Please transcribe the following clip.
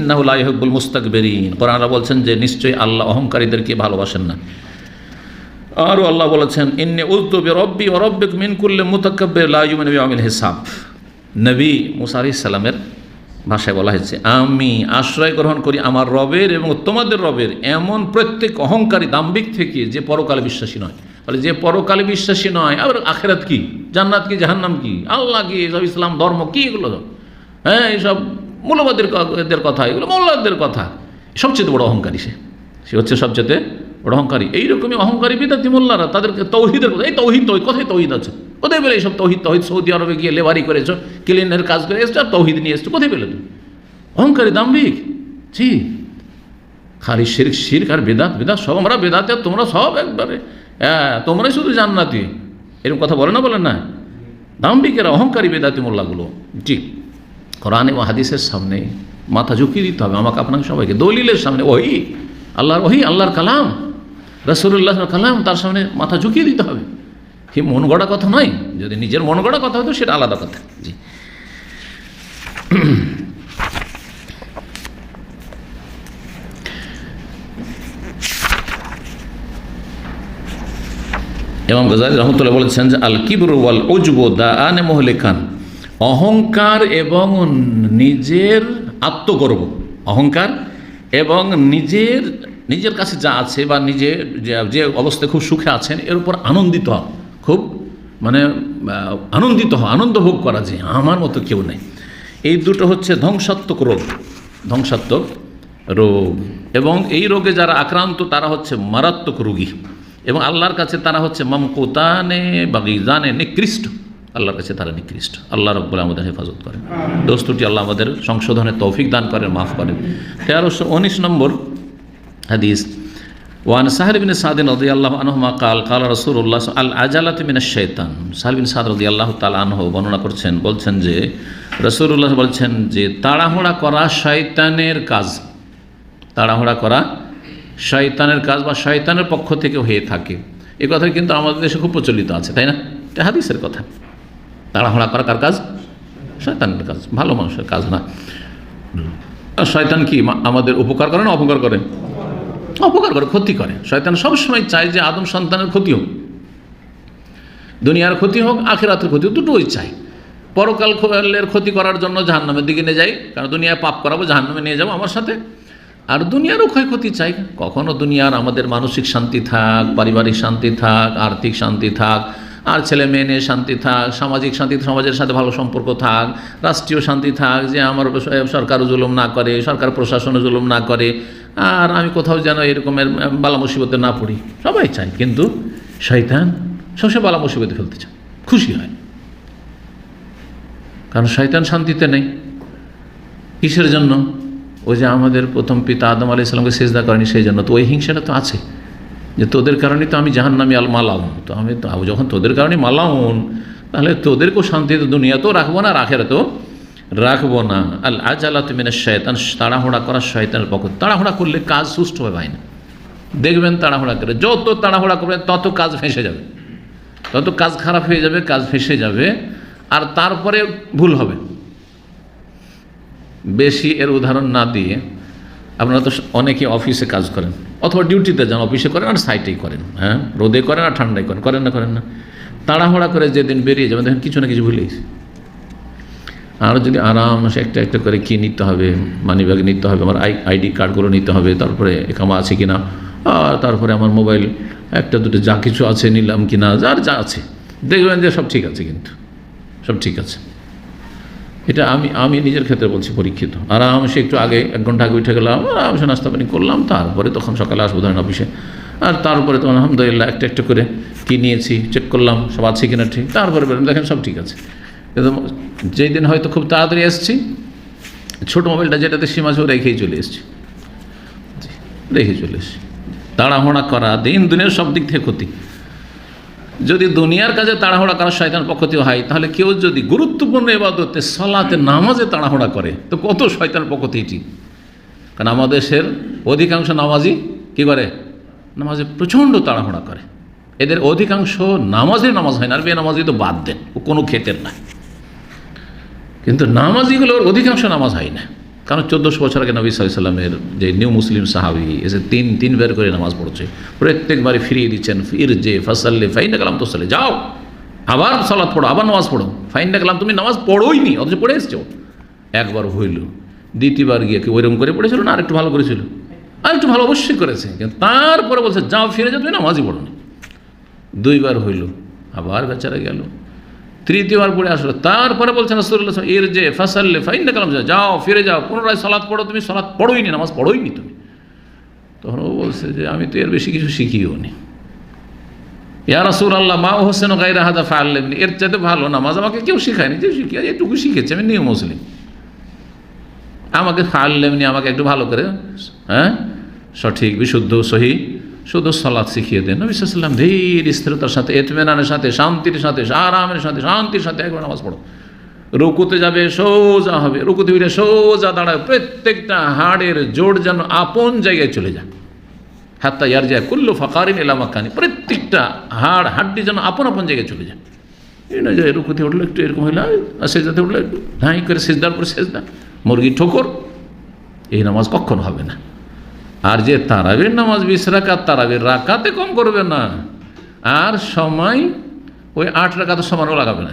ইন্নাউল্লাহ ইহবুল মুস্তাকবেরিন। কোরআনরা বলছেন যে নিশ্চয়ই আল্লাহ অহংকারীদেরকে ভালোবাসেন না। আরও আল্লাহ বলেছেন, ইন্নে উদ্দবে রব্বি ও রব্বিক মিন কুল্লে মুতাক্কাব্বির লা ইউমিনু হিসাব। নবী মুসা আলাইহিস সালামের ভাষায় বলা হয়েছে, আমি আশ্রয় গ্রহণ করি আমার রবের এবং তোমাদের রবের এমন প্রত্যেক অহংকারী দাম্বিক থেকে যে পরকালে বিশ্বাসী নয়। বলে, যে পরকালে বিশ্বাসী নয়, আবার আখেরাত কি? জান্নাত কি? জাহান্নাম কি? আল্লাহ কি এসব ইসলাম ধর্ম কি এগুলো? হ্যাঁ এইসব মূল্যবাদের কথা, এগুলো মোল্লাদের কথা। সবচেয়ে বড় অহংকারী সে। সে হচ্ছে সবচেয়ে বড় অহংকারী। এইরকমই অহংকারী বিদাতি মোল্লারা, তাদেরকে তৌহিদের কথা এই তৌহিদ তৌহিদ কোথায় তৌহিদ আছে। কোথায় পেলে এইসব তৌহিদ? তৌহিদ সৌদি আরবে গিয়ে লেবারি করেছ, ক্লিনের কাজ করে এসছো তৌহিদ নিয়ে এসছো, কোথায় পেলে তুমি? অহংকারী দাম্ভিক। জি খালি শির শির আর বেদাত বেদাত সব আমরা বেদাতে, তোমরা সব একবারে হ্যাঁ তোমরাই শুধু জান্নাতি। এরকম কথা বলে না বলেন না? দাম্ভিকেরা অহংকারী বেদাতি মোল্লাগুলো। জি। কোরআন এবং হাদিসের সামনে মাথা ঝুঁকিয়ে দিতে হবে। আমাকে আপনাকে সবাইকে দলিলের সামনে ওই আল্লাহর ওহি, আল্লাহর কালাম রসুল্লাহ কালাম, তার সামনে মাথা ঝুঁকিয়ে দিতে হবে। কি মন গড়া কথা নয়? যদি নিজের মন গড়া কথা হতো, সেটা আলাদা কথা। জি। এবং গজালি রহমতুল্লাহ বলেছেন যে আল কিবর ওয়াল উজবু দা আনে মহলেখান অহংকার এবং নিজের আত্মগর্ব। অহংকার এবং নিজের নিজের কাছে যা আছে বা নিজে যে- অবস্থায় খুব সুখে আছেন, এর উপর আনন্দিত খুব মানে আনন্দিত হওয়া আনন্দ ভোগ করা যে আমার মতো কেউ নেই। এই দুটো হচ্ছে ধ্বংসাত্মক রোগ ধ্বংসাত্মক রোগ। এবং এই রোগে যারা আক্রান্ত, তারা হচ্ছে মারাত্মক রোগী। এবং আল্লাহর কাছে তারা হচ্ছে মামকুতানে বা গিজানে নিকৃষ্ট। আল্লাহর কাছে তারা নিকৃষ্ট। আল্লাহ রব্বুল আমাদের হেফাজত করেন। দোস্তুটি, আল্লাহ আমাদের সংশোধনে তৌফিক দান করেন, মাফ করেন। তেরোশো উনিশ নম্বর হাদিস, ওয়ান সাহের বিন সাদিন রদি আল্লাহ আনহমা কাল কাল রসুল্লাহ আল আজালাত মিন শৈতান সাহেব বিন সাদ রদি আল্লাহ তাল আনহ বর্ণনা করছেন, বলছেন যে রসুল্লাহ বলছেন যে, তাড়াহুড়া করা শয়তানের কাজ। তাড়াহুড়া করা শয়তানের কাজ বা শয়তানের পক্ষ থেকে হয়ে থাকে। এ কথা কিন্তু আমাদের দেশে খুব প্রচলিত আছে, তাই না? এটা হাদিসের কথা। তাড়াহুড়া করা কার কাজ? শয়তানের কাজ, ভালো মানুষের কাজ না। শয়তান কি? আমাদের উপকার করে না অপকার করে অপকার করে, ক্ষতি করে। শয়তান সবসময় চায় যে আদম সন্তানের ক্ষতি হোক, দুনিয়ার ক্ষতি হোক, আখেরাতের ক্ষতি হোক, দুটোই চাই পরকাল এর ক্ষতি করার জন্য জাহান্নামের দিকে নিয়ে যাই, কারণ দুনিয়ায় পাপ করাবো, জাহান্নামে নিয়ে যাব আমার সাথে। আর দুনিয়ারও ক্ষয়ক্ষতি চাই। কখনো দুনিয়ার আমাদের মানসিক শান্তি থাক, পারিবারিক শান্তি থাক, আর্থিক শান্তি থাক আর ছেলে মেয়ে নিয়ে শান্তি থাক, সামাজিক শান্তি, সমাজের সাথে ভালো সম্পর্ক থাক, রাষ্ট্রীয় শান্তি থাক, যে আমার সরকারও জুলুম না করে, সরকার প্রশাসনও জুলুম না করে, আর আমি কোথাও যেন এরকমের বালা মুসিবতে না পড়ি। সবাই চাই কিন্তু শয়তান সবসময় বালা মুসিবতে ফেলতে চায়। খুশি হয়। কারণ শয়তান শান্তিতে নেই। কিসের জন্য? ওই যে আমাদের প্রথম পিতা আদম আলি ইসলামকে সেজদা করেনি, সেই জন্য। তো ওই হিংসাটা তো আছে। যে তোদের কারণে তো আমি জাহান্নামি আল মালাউন। তো আমি তো যখন তোদের কারণে মালাউন, তাহলে তোদেরকেও শান্তিতে দুনিয়াতেও রাখব না রাখের তো রাখব না। আল আজ আল্লাহ তুমি শয়তান, তাড়াহুড়া করা শয়তানের পক্ষ। তাড়াহুড়া করলে কাজ সুষ্ঠুভাবে হয় না। দেখবেন তাড়াহুড়া করে। যত তাড়াহুড়া করবেন, তত কাজ ফেঁসে যাবে। তত কাজ খারাপ হয়ে যাবে, কাজ ফেঁসে যাবে, আর তারপরে ভুল হবে। বেশি এর উদাহরণ না দিয়ে আপনারা তো অনেকে অফিসে কাজ করেন। অথবা ডিউটিতে যান, অফিসে করেন আর সাইটেই করেন হ্যাঁ? রোদে করেন আর ঠান্ডায় করেন করেন না করেন না। তাড়াহুড়া করে যেদিন বেরিয়ে যাবেন, দেখেন কিছু না কিছু ভুলে গেছি। আর যদি আরামসে একটা একটা করে কী নিতে হবে মানি ব্যাগ নিতে হবে, আমার আই আইডি কার্ডগুলো নিতে হবে, তারপরে একামা আছে কি না আর তারপরে আমার মোবাইল একটা, দুটো যা কিছু আছে নিলাম কি না যার যা আছে, দেখবেন যে সব ঠিক আছে কিন্তু, সব ঠিক আছে। এটা আমি আমি নিজের ক্ষেত্রে বলছি পরীক্ষিত। আরামসে একটু আগে এক ঘণ্টা আগে উঠে গেলাম আরামসে নাস্তা পানি করলাম, তারপরে তখন সকালে আসব ধরেন অফিসে। আর তারপরে তখন আলহামদুলিল্লাহ একটা একটা করে কী নিয়েছি চেক করলাম, সব আছে কিনা ঠিক। তারপরে বেরোলাম দেখেন সব ঠিক আছে। কিন্তু যেই দিন হয়তো খুব তাড়াতাড়ি এসেছি, ছোটো মোবাইলটা যেটাতে সীমা ছিল রেখেই চলে এসেছি। রেখে চলে এসেছি। তাড়াহুড়া করা, দিন দুনিয়ার সব দিক থেকে ক্ষতি। যদি দুনিয়ার কাজে তাড়াহুড়া করা শয়তান পক্ষ থেকে হয়, তাহলে কেউ যদি গুরুত্বপূর্ণ এবাদতে সলাতে, নামাজে তাড়াহুড়া করে, তো কত শয়তান পক্ষ থেকে এটি কারণ আমাদের দেশের অধিকাংশ নামাজি কি করে? নামাজে প্রচণ্ড তাড়াহুড়া করে। এদের অধিকাংশ নামাজে নামাজ হয় না, আর বেনামাজি তো বাদ দেন, ও কোনো ক্ষেতের না। কিন্তু নামাজিগুলোর অধিকাংশ নামাজ হয় না। কারণ চোদ্দোশো বছর আগে নবী সাল্লামের যে নিউ মুসলিম সাহাবি, এসে তিন তিনবার করে নামাজ পড়ছে। প্রত্যেকবারই ফিরিয়ে দিচ্ছেন ফির যে ফসল্লে ফাইন কালাম তো সালে যাও, আবার সালাদ পড়ো, আবার নামাজ পড়ো। ফাইন কালাম তুমি নামাজ পড়োই নি অথচ পড়ে এসছো। একবার হইল। দ্বিতীয়বার গিয়ে কি ওইরকম করে পড়েছিল না, আরেকটু ভালো করেছিল? আর একটু ভালো অবশ্যই করেছে, কিন্তু তারপরে বলছে, যাও ফিরে যাও তুমি নামাজই পড়ো দুইবার হইল, আবার বেচারা গেল। তৃতীয়বার পড়ে আসলো। তারপরে বলছেন রসুল্লাহ এর যে ফাসাল্লে ফাইন কালাম যাও, ফিরে যাও, পুনরায় সলাৎ পড়ো তুমি সলাৎ পড়োই নি, নামাজ পড়োই নি তুমি। তখন ও বলছে যে, আমি তো এর বেশি কিছু শিখিও নি। ইয়া রাসুল আল্লাহ মা হোসেন গাইরা হাদা ফাল্লেমনি এর চাইতে ভালো নামাজ আমাকে কেউ শিখায়নি, যে শিখি, এটুকু শিখেছে, আমি নিউ মুসলিম। আমাকে ফাল্লেমনি আমাকে একটু ভালো করে হ্যাঁ সঠিক, বিশুদ্ধ, সহি শুধু সালাদ শিখিয়ে দেন। নবী সাল্লাম ধীর স্থিরতার সাথে এতমেনানের সাথে, শান্তির সাথে, আরামের সাথে, শান্তির সাথে একবার নামাজ পড়ো। রুকুতে যাবে, সোজা হবে। রুকুতে উঠে সোজা দাঁড়াবে প্রত্যেকটা হাড়ের জোড় যেন আপন জায়গায় চলে যায়। হাত্তা ইয়ার যায় কুল্লু ফাকারিন এলামাকানি প্রত্যেকটা হাড়, হাড্ডি যেন আপন আপন জায়গায় চলে যায়। এই না যে রুকুতে উঠল একটু এরকম হইল আর সেজদাতে উঠল একটু হাই করে সেজদার পর সেজদা। মুরগি ঠোকর। এই নামাজ কখন হবে না। আর যে তারাবির নামাজ বিশ রাকাত, তারাবির রাকাতে কম করবে না। আর সময়, ওই আট রাকাতের সমানও লাগাবে না।